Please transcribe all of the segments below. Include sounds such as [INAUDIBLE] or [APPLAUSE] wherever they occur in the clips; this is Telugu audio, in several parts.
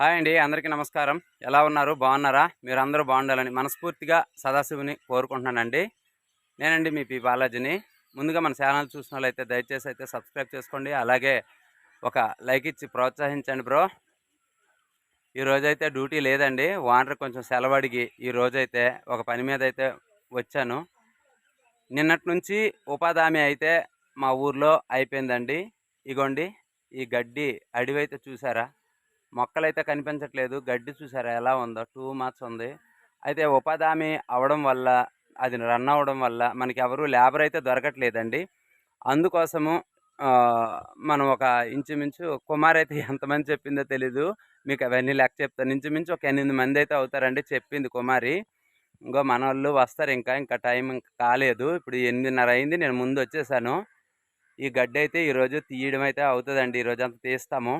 హాయ్ అండి అందరికీ నమస్కారం. ఎలా ఉన్నారు? బాగున్నారా? మీరు అందరూ బాగుండాలని మనస్ఫూర్తిగా సదాశివుని కోరుకుంటున్నానండి. నేనండి మీ పి. బాలాజీని. ముందుగా మన ఛానల్ చూసిన వాళ్ళైతే దయచేసి అయితే సబ్స్క్రైబ్ చేసుకోండి. అలాగే ఒక లైక్ ఇచ్చి ప్రోత్సహించండి బ్రో. ఈ రోజైతే డ్యూటీ లేదండి. వాంటర్ కొంచెం సెలవడిగి ఈ రోజైతే ఒక పని మీద అయితే వచ్చాను. నిన్నటి నుంచి ఉపాధి హామీ అయితే మా ఊర్లో అయిపోయిందండి. ఇగోండి ఈ గడ్డి అడవి అయితే చూసారా? మొక్కలైతే కనిపించట్లేదు. గడ్డి చూసారా ఎలా ఉందో? టూ మంత్స్ ఉంది. అయితే ఉపాధి హామీ అవడం వల్ల అది రన్ అవ్వడం వల్ల మనకి ఎవరు లేబర్ అయితే దొరకట్లేదండి. అందుకోసము మనం ఒక ఇంచుమించు కుమార్ అయితే [LAUGHS] ఎంతమంది చెప్పిందో తెలీదు. మీకు అవన్నీ లెక్క చెప్తాను. ఇంచుమించు ఒక ఎనిమిది మంది అయితే అవుతారండి చెప్పింది కుమారి. ఇంకో మన వాళ్ళు వస్తారు ఇంకా ఇంకా టైం ఇంకా కాలేదు. ఇప్పుడు ఎనిమిదిన్నర అయింది నేను ముందు వచ్చేసాను. ఈ గడ్డి అయితే ఈరోజు తీయడం అయితే అవుతుందండి. ఈరోజు అంతా తీస్తాము.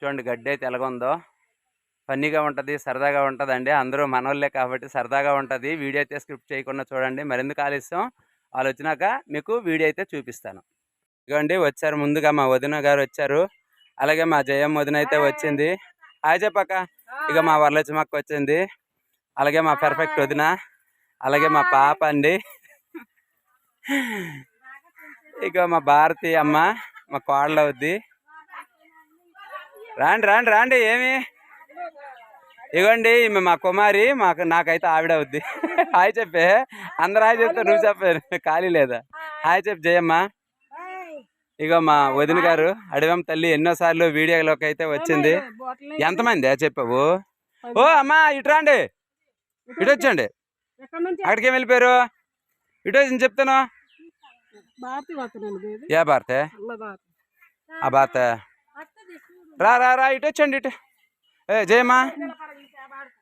చూడండి గడ్డి అయితే ఎలాగ ఉందో. ఫన్నీగా ఉంటుంది సరదాగా ఉంటుందండి. అందరూ మనోళ్ళే కాబట్టి సరదాగా ఉంటుంది. వీడియో అయితే స్క్రిప్ట్ చేయకుండా చూడండి. మరెందుకు ఆలస్యం? వాళ్ళు వచ్చినాక మీకు వీడియో అయితే చూపిస్తాను. ఇదిగోండి వచ్చారు ముందుగా మా వదిన గారు వచ్చారు. అలాగే మా జయమ్మ వదిన అయితే వచ్చింది. హాయ్ చెప్పక్క. ఇక మా వరలక్ష్మక్క వచ్చింది. అలాగే మా పర్ఫెక్ట్ వదిన. అలాగే మా పాప అండి. ఇక మా భారతి అమ్మ మా కోడలు అవుద్ది రాండి రాండి రాండి ఏమి? ఇగోండి ఈమె మా కుమారి మాకు నాకైతే ఆవిడ అవుద్ది. హాయ్ చెప్పే. అందరు హాయ్ చెప్తే నువ్వు చెప్పారు ఖాళీ లేదా? హాయ్ చెప్పు జయమ్మ. ఇగో మా వదిన గారు అడవం తల్లి ఎన్నోసార్లు వీడియోలోకి అయితే వచ్చింది. ఎంతమంది చెప్పావు? ఓ అమ్మా ఇటు రాండి. ఇటు వచ్చండి అక్కడికి వెళ్ళిపోయారు? ఇటు వచ్చి చెప్తాను. ఏ భారతి. ఆ భారత? రా రా రా ఇటు వచ్చండి ఇటు. ఏ జయమ్మా.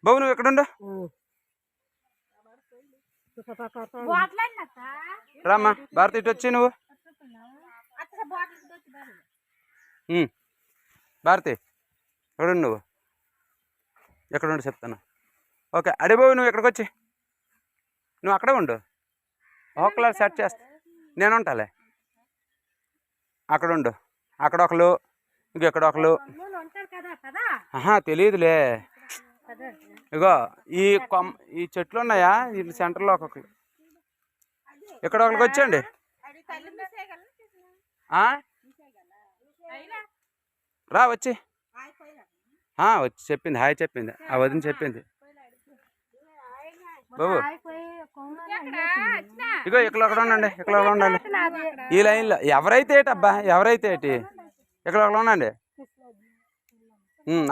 బాబు నువ్వు ఎక్కడుండు? రామ్మా భారతి ఇటు వచ్చి నువ్వు. భారతి ఎక్కడుండు నువ్వు? ఎక్కడుండు చెప్తాను. ఓకే అడిబాబు నువ్వు ఎక్కడికి వచ్చి? నువ్వు అక్కడే ఉండు. ఒకలా సెట్ చేస్తా. నేను ఉంటాలే అక్కడ ఉండు అక్కడ ఒకళ్ళు ఇంకెక్కడ ఆహా తెలియదులే ఇగో ఈ కొమ్ ఈ చెట్లు ఉన్నాయా? ఈ సెంటర్లో ఒక్కొక్కరు ఇక్కడ ఒకరికి వచ్చండి? రా వచ్చి. వచ్చి చెప్పింది హాయ్ చెప్పింది. ఆ వదిన చెప్పింది. బాబు. ఇగో ఇక్కడ ఒకడు ఉండండి ఇక్కడ ఉండండి. ఈ లైన్లో ఎవరైతే ఏటబ్బా? ఎవరైతే ఏంటి? ఇక్కడ ఒకడు ఉండండి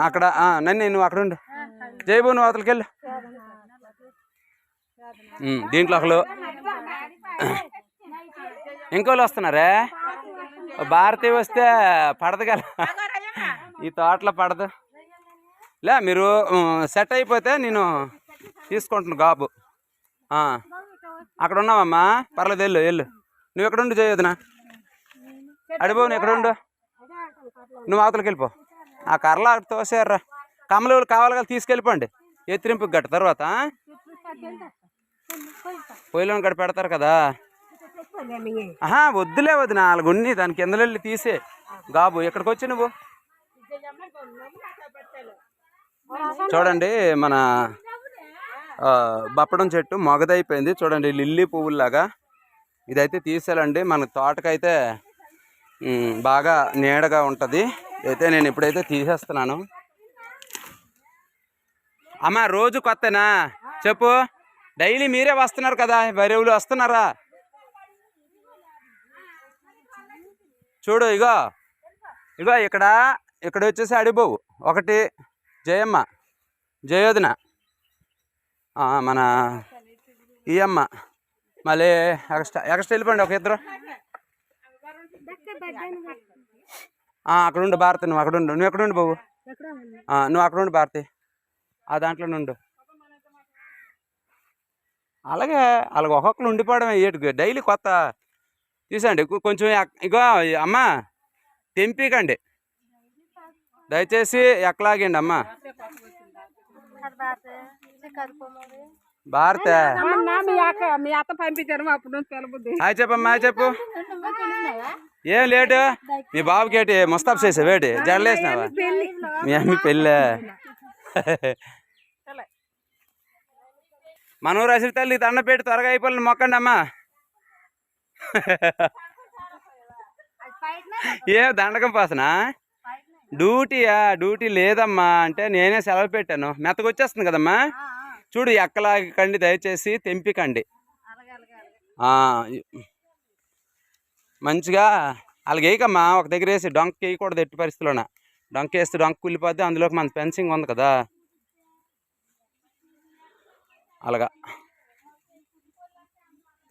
అక్కడ నన్ను నువ్వు అక్కడ ఉండు. జైబు నువ్వు అవతలకి వెళ్ళు. దీంట్లో ఒకరు ఇంకోళ్ళు వస్తున్నారే? భారతి వస్తే పడదు కదా. ఈ తోటలో పడదు. లే మీరు సెట్ అయిపోతే నేను తీసుకుంటున్నాను గాబు. అక్కడ ఉన్నావమ్మా? పర్లేదు వెళ్ళు వెళ్ళు. నువ్వు ఎక్కడ ఉండు చేయొద్దునా అడిపోవు నువ్వు ఎక్కడ ఉండు? నువ్వు అవతలకి వెళ్ళిపో. ఆ కర్రలు అక్కడ తోసేర్రా. కమలు కావాలి కదా తీసుకెళ్ళిపోండి. ఎత్తిరింపు గట్ట తర్వాత పొయ్యిలో గట్ట పెడతారు కదా. ఆహా వద్దులే వద్దు నాలుగు ఉన్ని దాని కింద వెళ్ళి తీసే. గాబు ఎక్కడికి వచ్చి నువ్వు? చూడండి మన బప్పడం చెట్టు మొగదైపోయింది. చూడండి లిల్లీ పువ్వుల్లాగా. ఇదైతే తీసేయాలండి. మన తోటకైతే బాగా నీడగా ఉంటుంది. అయితే నేను ఇప్పుడైతే తీసేస్తున్నాను. అమ్మ రోజు కొత్తనా? చెప్పు. డైలీ మీరే వస్తున్నారు కదా బరువులు వస్తున్నారా? చూడు ఇగో. ఇగో ఇక్కడ ఇక్కడ వచ్చేసి అడిబోవు ఒకటి జయమ్మ. జయోధన. మన ఈ అమ్మ మళ్ళీ ఎక్స్ట్రా ఎక్స్ట్రా వెళ్ళిపోండి ఒక ఇద్దరు. అక్కడ ఉండు భారతి నువ్వు అక్కడ ఉండు నువ్వు ఎక్కడ ఉండు బాబు? ఆ, నువ్వు అక్కడ ఉండు భారతి. ఆ దాంట్లో నుండు. అలాగే అలాగ ఒక్కొక్కరు ఉండిపోవడం ఏటు డైలీ కొత్త తీసండి కొ- కొంచెం ఇగో అమ్మ తెంపికండి. దయచేసి ఎక్కలాగండి అమ్మ. భారత. హాయ్ చెప్పమ్మా చెప్పు. ఏం లేటు? మీ బాబుకి ఏంటి ముస్తాబ్ చేసావు వేటి? జడలేసినావా మీ అమ్మి పెళ్ళే? మన ఊరు అసలు తల్లి దండ పెట్టి త్వరగా అయిపోయింది మొక్కండి అమ్మా ఏ దండకం పాసనా డ్యూటీయా? డ్యూటీ లేదమ్మా. అంటే నేనే సెలవు పెట్టాను. మెత్తగా వచ్చేస్తుంది కదమ్మా. చూడు ఎక్కలాగండి దయచేసి తెంపికండి. ఆ, మంచిగా అలాగే వేయకమ్మా ఒక దగ్గర వేసి డొంక వేయకూడదు ఎట్టి పరిస్థితిలోన డొంక వేస్తే డొంక కూలిపోద్ది అందులోకి మన ఫెన్సింగ్ ఉంది కదా. అలాగా.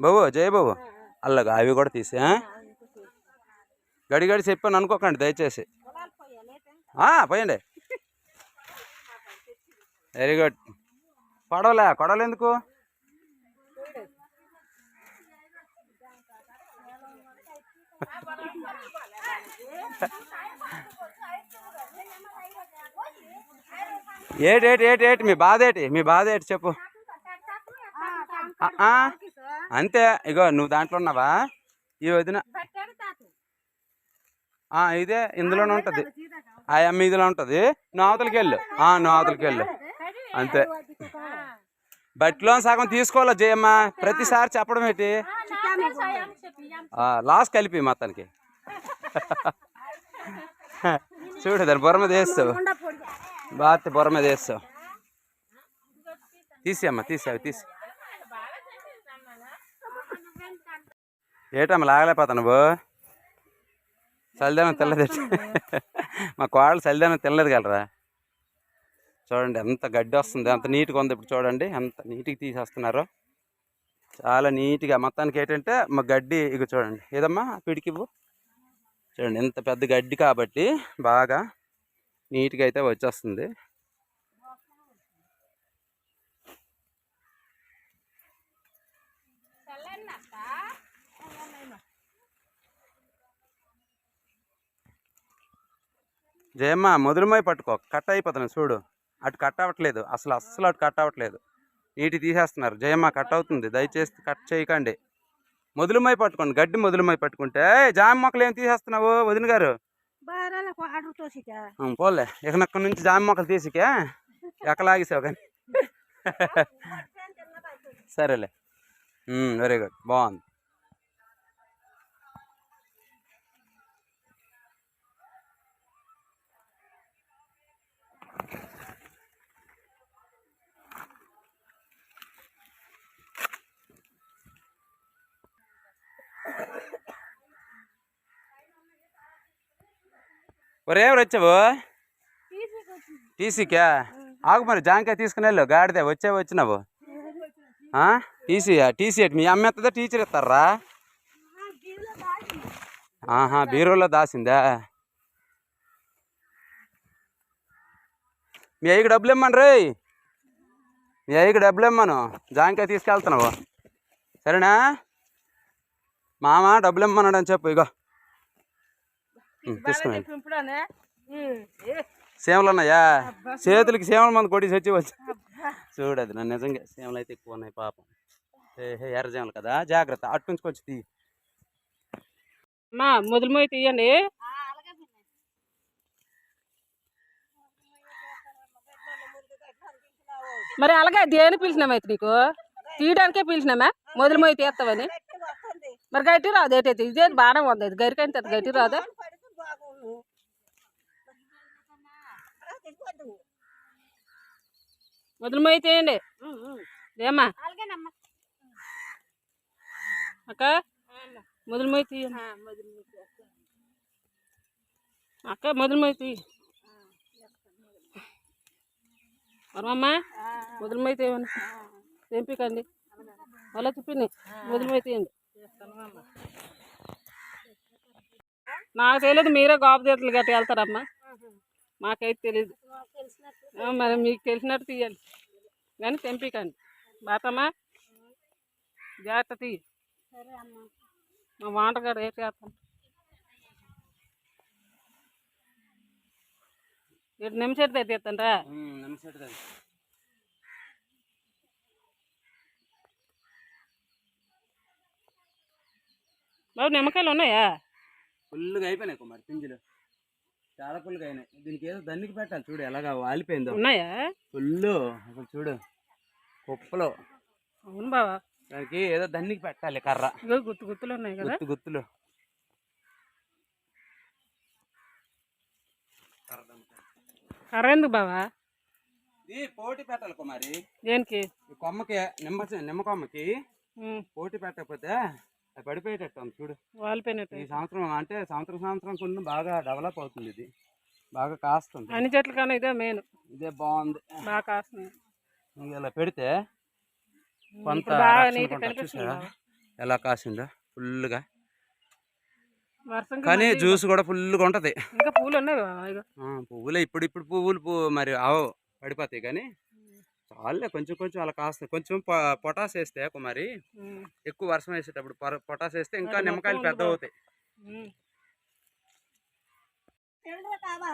బాబు జయ బాబు. అలాగా అవి కూడా తీసే గడి గడి చెప్పాను అనుకోకండి దయచేసి. పోయండి. వెరీ గుడ్ కొడవలే కొడవలు ఎందుకు? ఏటి ఏటి ఏటి ఏటి మీ బాధ ఏటి? మీ బాధ ఏటి చెప్పు. ఆ, అంతే ఇగో నువ్వు దాంట్లో ఉన్నావా? ఈ వదిన. ఆ, ఇదే ఇందులోనే ఉంటుంది. ఆ అమ్మ ఇదిలో ఉంటుంది. నువ్వు అవతలకి వెళ్ళు ఆ, నువ్వు అవతలకి వెళ్ళు అంతే. బట్టిలో సగం తీసుకోవాలా జయమ్మ? ప్రతిసారి చెప్పడం ఏంటి? ఆ, లాస్ కలిపి మొత్తానికి [LAUGHS] చూడు దాని బొర మీద వేస్తావు. బాగా బొర మీద వేస్తావు. తీసి అమ్మ తీసావు తీసి. ఏటమ్మ లాగలేకపోతా నువ్వు? చలిదానం తెల్లది. మా కోడలు చలిదానం తెల్లది కలరా చూడండి ఎంత గడ్డి వస్తుంది ఎంత నీట్గా ఉంది ఇప్పుడు చూడండి ఎంత నీట్గా తీసేస్తున్నారో. చాలా నీట్గా మొత్తానికి ఏంటంటే మా గడ్డి ఇక చూడండి ఏదమ్మా పిడికివ్వు? చూడండి ఎంత పెద్ద గడ్డి కాబట్టి బాగా నీట్గా అయితే వచ్చేస్తుంది. జయమ్మ మొదలుమై పట్టుకో కట్ అయిపోతున్నాయి చూడు. అటు కట్ అవ్వట్లేదు. అసలు అస్సలు అటు కట్ అవ్వట్లేదు. నీటి తీసేస్తున్నారు. జయమ్మ కట్ అవుతుంది. దయచేసి కట్ చేయకండి. మొదలుమై పట్టుకోండి. గడ్డి మొదలుమై పట్టుకుంటే "ఏయ్, జామ మొక్కలు ఏం తీసేస్తున్నావు వదిన గారు? పోలే. ఇక నుంచి జామ మొక్కలు తీసికే ఎక్కలాగేసావు కానీ? సరేలే. వెరీ గుడ్ బాగుంది. ఒరే ఎవరు వచ్చావు? టీసీకా ఆగు మరి జాంకాయ తీసుకుని వెళ్ళు. గాడిదే వచ్చే వచ్చినావు? TC TC? మీ అమ్మ ఎత్తదా? టీచర్ ఇస్తారా ఆహా బీరువాలో దాసిందా? మీ అయ్యకి డబ్బులు ఇమ్మను రే. మీ అయ్యకి డబ్బులు ఇమ్మను. జాంకాయ తీసుకెళ్తున్నావు. సరేనా? మామ డబ్బులు ఇమ్మన్నాడు అని చెప్పు ఇగో. సేమలు ఉన్నాయా చేతులకి సేమల మంది కొట్టేసి వచ్చి వచ్చి చూడదు నన్ను నిజంగా సేమలు అయితే ఎక్కువ ఉన్నాయి పాపం. ఏ ఎర్ర సేమలు కదా? జాగ్రత్త అట్టుంచుకొచ్చి తీ. మా మొదలుమోయి తీయండి. మరి అలాగే దేని పిలిచినామైతే నీకు? తీయడానికే పిలిచినామా? మొదలుమోయి తీస్తావని. మరి గట్టి రాదు ఏటైతే ఇదే బాగానే ఉంది ఇది గరికైతే గట్టి రాదు? మొదలుమోయి తీయండి ఏమ్మా అక్క మొదలుమోయి తీయండి అక్క మొదలుమోయి తీయి వరమమ్మ మొదలుమోయి తీయమని తెంపికండి. అలా తిప్పింది మొదలుమోయి తీయండి నాకు తెలియదు మీరే గోప చేతులు గట్టి వెళ్తారమ్మా. మాకైతే తెలియదు ఆ, మరి మీకు తెలిసినట్టు తీయాలి కానీ తెంపికండి. బాతమ్మా జాగ్రత్త తీయి. మా వంటగారు ఏ చేస్తాం ఏడు నిమిషాలు తెస్తాంరా బాబు నిమ్మకాయలు ఉన్నాయా? ఫుల్గా అయిపోయినాయి కుమారి పింజులు. చాలా ఫుల్గా అయినాయి. దీనికి ఏదో దన్నికి పెట్టాలి చూడు ఎలాగా వాలిపోయిందో. ఉన్నాయా? ఫుల్ అసలు చూడు. కుప్పలు. అవును బావా. దానికి ఏదో దన్నికి పెట్టాలి కర్ర. గుత్తు గుత్తులు ఉన్నాయి కదా. గుత్తు గుత్తులు. కర్ర ఎందుకు బావా? ఇది పోటీ పెట్టాలి కుమారి. దేనికి? ఈ కొమ్మకి నిమ్మ నిమ్మ కొమ్మకి పోటీ పెట్టకపోతే అది పడిపోయేటట్టు చూడు. వాలిపోయినట్టు ఈ సంవత్సరం అంటే సంవత్సరం సంవత్సరం కొన్ని బాగా డెవలప్ అవుతుంది ఇది. బాగా కాస్తుంది. అన్ని చెట్ల కన్నా ఇదే మెయిన్ ఇదే బాగుంది. బాగా కాస్తుంది. ఇలా పెడితే కొంత. ఎలా కాసిందో ఫుల్గా కానీ. జ్యూస్ కూడా ఫుల్గా ఉంటుంది. ఇంకా పూలు ఉన్నాయి పువ్వులే ఇప్పుడు ఇప్పుడు పువ్వులు పువ్వు మరి అవు పడిపోతాయి కానీ చాలే కొంచెం కొంచెం అలా కాస్తాయి. కొంచెం పొ- పొటాస్ వేస్తే కుమారి ఎక్కువ వర్షం వేసేటప్పుడు పొటాస్ వేస్తే ఇంకా నిమ్మకాయలు పెద్ద అవుతాయి.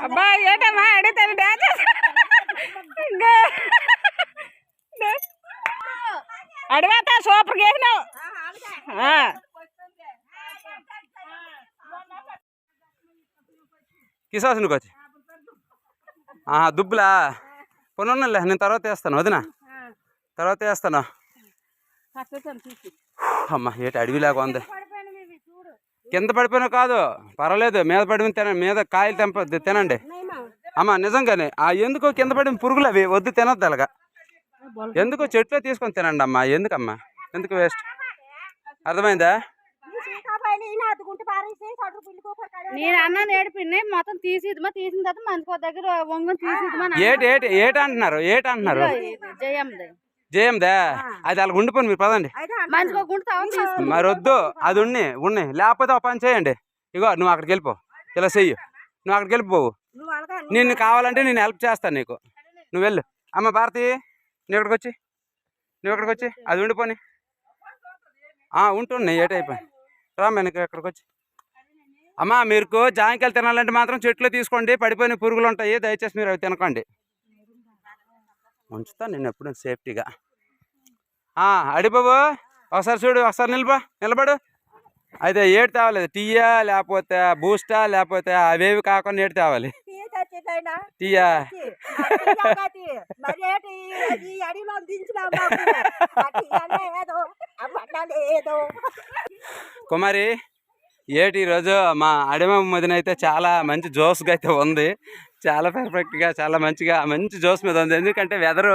అబ్బా ఏంటమ్మా? అడుగుతాను డాన్స్ అడిగాక సూపర్ చేసినావు ఆ. కిసాసునికి వచ్చి. దుబ్బులా? కొనున్నలే నేను తర్వాత వేస్తాను వదినా? తర్వాత వేస్తాను. అమ్మ ఏటి అడవిలాగా ఉంది. కింద పడిపోయినా కాదు పర్వాలేదు మీద పడిన తిన మీద కాయలు తెంప తినండి. అమ్మ నిజంగానే ఆ ఎందుకో కింద పడిన పురుగులు అవి వద్దు తినొద్దు అలాగా. ఎందుకో చెట్లో తీసుకొని తినండి అమ్మా ఎందుకమ్మా? ఎందుకు వేస్ట్ అర్థమైందా? నేను అన్న నేర్పింది మొత్తం తీసిద్మా తీసిన తర్వాత ఒక దగ్గర వంగని తీసిద్మా ఏటి ఏటి ఏటి అంటున్నారు ఏటి అంటున్నారు? జయంది జయందా అది అలా ఉండిపోయింది మీరు పదండి. మరి వద్దు అది ఉన్ని ఉన్ని. లేకపోతే ఒక పని చేయండి. ఇగో నువ్వు అక్కడికి వెళ్ళిపో. ఇలా చెయ్యి. నువ్వు అక్కడికి వెళ్ళిపోవు. నిన్ను కావాలంటే నేను హెల్ప్ చేస్తాను నీకు. నువ్వు వెళ్ళు. అమ్మ భారతి నువ్వు ఇక్కడికి వచ్చి? నువ్వు ఇక్కడికి వచ్చి? అది ఉండిపోని. ఆ, ఉంటుంది ఏట అయిపోయి రా మనకి ఇక్కడికి వచ్చి అమ్మ మీరు జాంకాయలు తినాలంటే మాత్రం చెట్లు తీసుకోండి పడిపోయిన పురుగులు ఉంటాయి దయచేసి మీరు అవి తినకండి. ఉంచుతాను నేను ఎప్పుడు సేఫ్టీగా. అడిబాబు ఒకసారి చూడు ఒకసారి నిలబా నిలబడు. అయితే ఏడు తేవాలి టీయా లేకపోతే బూస్టా లేకపోతే అవేవి కాకుండా ఏడు తేవాలి. టీయా కుమారి ఏటి ఈరోజు మా అడిమ మదిన అయితే చాలా మంచి జోస్గా అయితే ఉంది. చాలా పర్ఫెక్ట్గా చాలా మంచిగా మంచి జోస్ మీద ఉంది. ఎందుకంటే వెదరు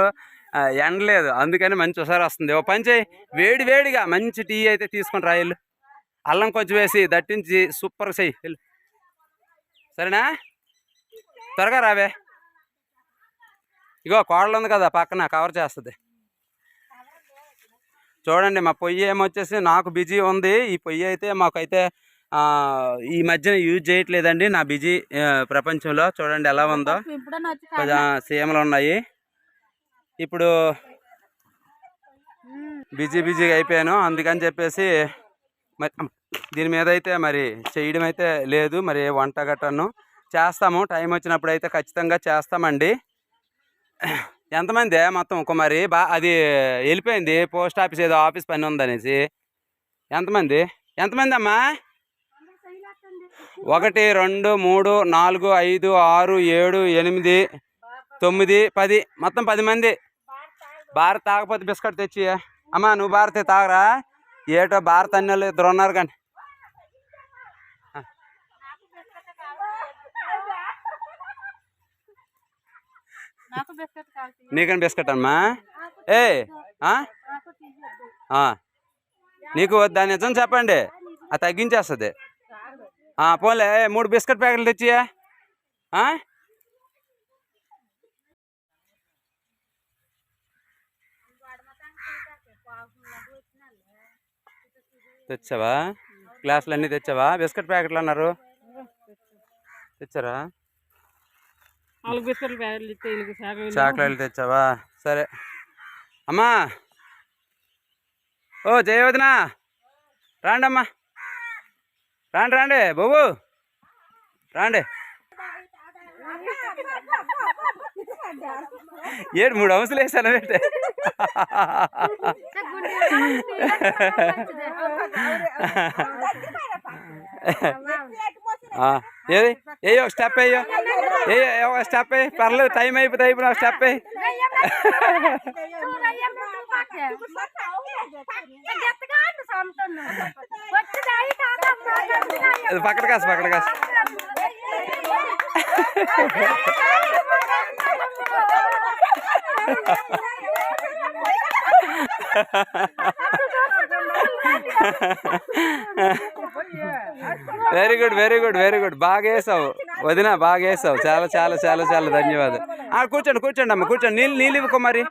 ఎండలేదు. అందుకని మంచి ఒకసారి వస్తుంది. ఓ పని చేయి. వేడి వేడిగా మంచి టీ అయితే తీసుకొని రాయలు అల్లం కొంచెం వేసి దట్టించి సూపర్ చెయ్యి వెళ్ళు. సరేనా? త్వరగా రావే. ఇగో కోడలు ఉంది కదా పక్కన కవర్ చేస్తుంది. చూడండి మా పొయ్యి ఏమొచ్చేసి నాకు బిజీ ఉంది. ఈ పొయ్యి అయితే మాకైతే ఈ మధ్యన యూజ్ చేయట్లేదండి. నా బిజీ ప్రపంచంలో. చూడండి ఎలా ఉందో. సీమలు ఉన్నాయి. ఇప్పుడు బిజీ బిజీగా అయిపోయాను. అందుకని చెప్పేసి మరి దీని మీద అయితే మరి చేయడం అయితే లేదు. మరి వంట గట్టను. చేస్తాము. టైం వచ్చినప్పుడు అయితే ఖచ్చితంగా చేస్తామండి. ఎంతమంది మొత్తం కుమారి బా అది వెళ్ళిపోయింది. పోస్ట్ ఆఫీస్ ఏదో ఆఫీస్ పని ఉందనేసి. ఎంతమంది? ఎంతమంది అమ్మా ఒకటి రెండు మూడు నాలుగు ఐదు ఆరు ఏడు ఎనిమిది తొమ్మిది పది. మొత్తం పది మంది. భారత్ తాగపోతే బిస్కెట్ తెచ్చి అమ్మా నువ్వు భారతే తాగరా? ఏటో భారత్ అన్ని ఇద్దరు ఉన్నారు కానీ నాకు బిస్కెట్ కావాలి నీకని బిస్కెట్ అమ్మా? ఏ. నీకు దాని నిజం చెప్పండి. అది తగ్గించేస్తుంది. ఆ, పోన్లే. ఏ, మూడు బిస్కెట్ ప్యాకెట్లు తెచ్చియా? తెచ్చావా? గ్లాసులు అన్నీ తెచ్చావా? బిస్కెట్ ప్యాకెట్లు అన్నారు. తెచ్చారా? చాక్లెట్లు తెచ్చావా? సరే. అమ్మా! ఓ జయవదనా! రాండమ్మా. రాండి రాండి బాబు. రాండి. ఏడు మూడు అవసరం వేసాను ఏంటి ఆ, ఏది? ఏయో స్టెప్ అయ్యో ఏ ఏ ఒక స్టెప్ అయ్యి పర్లేదు టైం అయిపోతే అయిపోయినా ఒక స్టెప్ అయ్యి అది పక్కన కాసు పక్కన కాసు very good very good very good బాగా వేసావు వదిన బాగా వేసావు చాలా చాలా చాలా చాలా ధన్యవాదాలు. ఆ, కూర్చోండి కూర్చోండి అమ్మ కూర్చోండి. నీళ్ళు నీళ్ళు ఇవ్వకు మరి.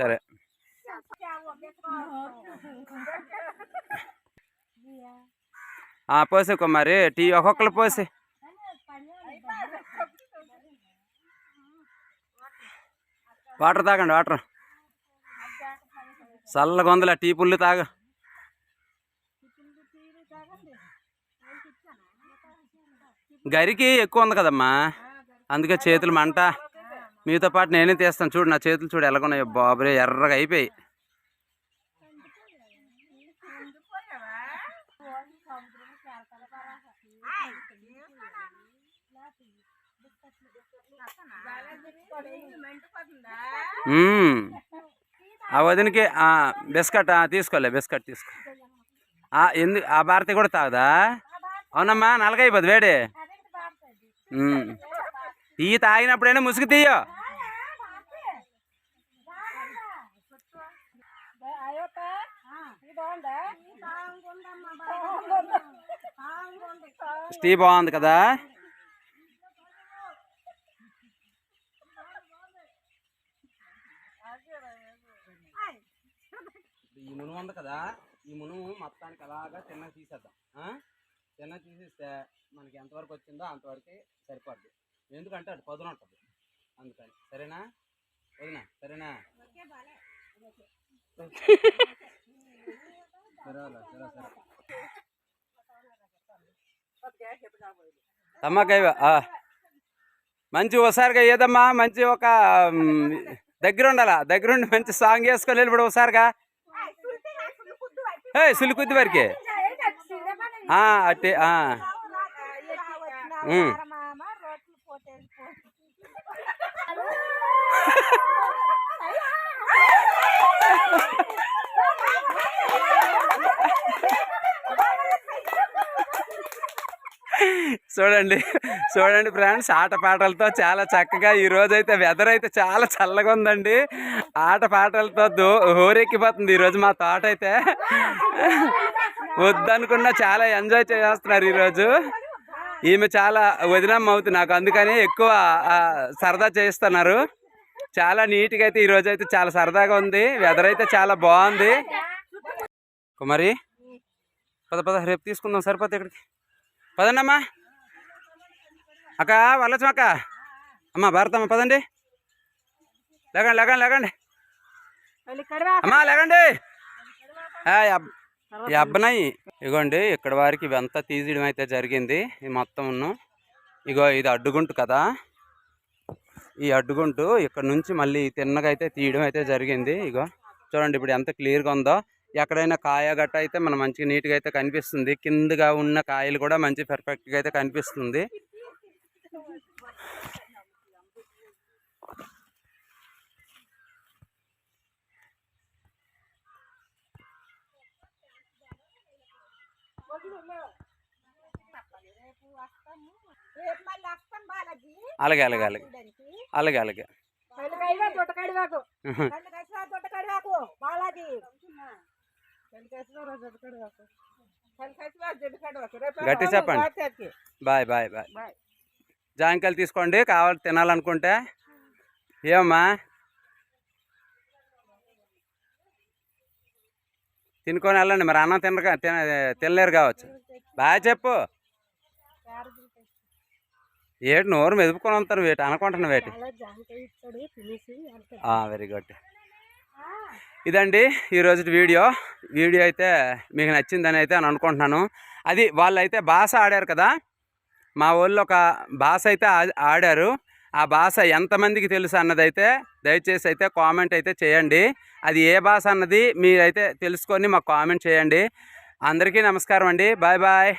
సరే. ఆ, మరి. కుమారి టీ ఒక్కొక్కరు పోసి. వాటర్ తాగండి వాటర్. చల్లగా ఉందిలే టీ పుల్లు తాగ. గరికి ఎక్కువ ఉంది కదమ్మా. అందుకే చేతులు మంట. మీతో పాటు నేనే తీస్తాను. చూడు నా చేతులు చూడు ఎలాగున్నాయో. బాబురే ఎర్రగా అయిపోయి. ఆ వదినకి బిస్కట్ తీసుకోలే బిస్కట్ తీసుకో. ఎందుకు ఆ భారతి కూడా తాగదా? అవునమ్మా నలగైపోదు వేడి. ఈ తాగినప్పుడైనా ముసుగు తీయో. స్టీ బాగుంది కదా? ఈ మునుము ఉంది కదా ఈ మునుము మొత్తానికి అలాగా చిన్నగా తీసేద్దాం. చిన్నగా తీసేస్తే మనకి ఎంతవరకు వచ్చిందో అంతవరకు సరిపడదు ఎందుకంటే అది పదును ఉంటుంది. అందుకని. సరేనా? వదినా సరేనా? తమ్మకాయ మంచి ఒకసారిగా ఏదమ్మా? మంచి ఒక దగ్గర ఉండాలా దగ్గరుండి మంచి సాంగ్ వేసుకొని వెళ్ళిపడు ఒకసారిగా ఏ సులుకుద్ది వరకే. అట్టే చూడండి చూడండి ఫ్రెండ్స్ ఆట పాటలతో చాలా చక్కగా ఈ రోజైతే వెదర్ అయితే చాలా చల్లగా ఉందండి. ఆట పాటలతో దో హోరెక్కిపోతుంది ఈరోజు మా తోట అయితే వద్దనుకున్నా చాలా ఎంజాయ్ చేస్తున్నారు ఈరోజు. ఈమె చాలా వదినమ్మ అవుతుంది నాకు అందుకని ఎక్కువ సరదా చేస్తున్నారు. చాలా నీట్గా అయితే ఈ రోజు అయితే చాలా సరదాగా ఉంది. వెదర్ అయితే చాలా బాగుంది. కుమారి పద పద రేపు తీసుకుందాం సరిపోతే ఇక్కడికి. పదండమ్మా. అక్క వెళ్ళొచ్చు అక్క. అమ్మా భారతమ్మ పదండి. లేకండి లేకండి లేకండి. అమ్మా లేకండి. ఈ అబ్- అబ్బనాయి ఇగోండి ఇక్కడ వారికి ఇవంతా తీసేయడం అయితే జరిగింది. ఈ మొత్తం ఇగో ఇది అడ్డుగుంటు కదా. ఈ అడ్డుగుంటు ఇక్కడ నుంచి మళ్ళీ తిన్నగా అయితే తీయడం అయితే జరిగింది. ఇగో చూడండి ఇప్పుడు ఎంత క్లియర్గా ఉందో. ఎక్కడైనా కాయ గట్ట అయితే మనం మంచిగా నీట్గా అయితే కనిపిస్తుంది. కిందగా ఉన్న కాయలు కూడా మంచి పర్ఫెక్ట్గా అయితే కనిపిస్తుంది. అలాగే అలాగే అలాగే. అలాగే అలాగే. [LAUGHS] గట్టి చెప్పండి. Bye bye bye. జాంకాయలు తీసుకోండి కావాలి తినాలనుకుంటే. ఏమమ్మా తినుకొని వెళ్ళండి మరి అన్నం తినక తిన తినలేరు కావచ్చు. బాగా చెప్పు. ఏటి నోరు మెదుపుకొని ఉంటాను వేటి అనుకుంటున్నా వేటి? వెరీ గుడ్ ఇదండి ఈరోజు వీడియో. వీడియో అయితే మీకు నచ్చిందని అయితే అని అనుకుంటున్నాను. అది వాళ్ళు అయితే భాష ఆడారు కదా? మా వాళ్ళు ఒక భాష అయితే ఆ- ఆడారు. ఆ భాష ఎంతమందికి తెలుసు అన్నదైతే దయచేసి అయితే కామెంట్ అయితే చేయండి. అది ఏ భాష అన్నది మీరైతే తెలుసుకొని మాకు కామెంట్ చేయండి. అందరికీ నమస్కారం అండి. Bye bye.